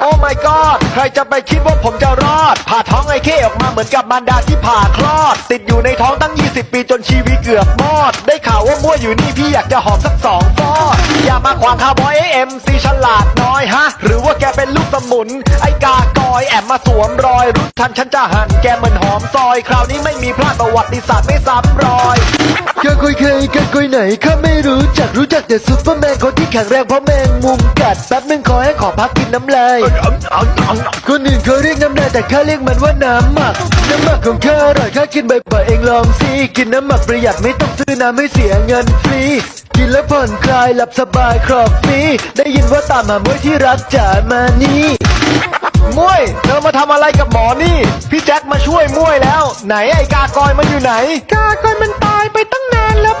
โอ้ my god ใครจะไปคิดว่าผมจะรอด ผ่าท้องไอ้เข้ออกมาเหมือนกับมารดาที่ผ่าคลอด ติดอยู่ในท้องตั้ง 20 ปีจนชีวิตเกือบมอด ได้ข่าวว่ามั่วอยู่นี่พี่อยากจะหอมสักสองฟอดอย่ามาขวางคาบอยเอ็มซีฉลาดน้อยฮะ หรือว่าแกเป็นลูกสมุน ไอ้กากอยแอบมาสวมรอยรู้ทันฉันจะหันแกเหมือนหอมซอย คราวนี้ไม่มีพลาดประวัติศาสตร์ไม่ซ้ำรอย คุยเคยกันคุยไหนข้าไม่รู้จักรู้จักแต่ซูเปอร์แมนคนที่แข็งแรงเพราะแมงมุมกัดแป๊บนึงขอให้ขอพักกินน้ำลายคนอื่นเขาเรียกน้ำลายแต่ข้าเรียกมันว่าน้ำหมักน้ำหมักของข้าอร่อยข้ากินบ่อยๆเองลองสิกินน้ำหมักประหยัดไม่ต้องซื้อน้ำไม่เสียเงินฟรีกินแล้วผ่อนคลายหลับสบายครอบฟรีได้ยินว่าตามหามวยที่รักจ๋ามานี่มวยเธอมาทำอะไรกับหมอนี่พี่ ช่วยมวยแล้ว ไหนไอ้กากอยมันอยู่ไหน กากอยมันตายไปตั้งนานแล้ว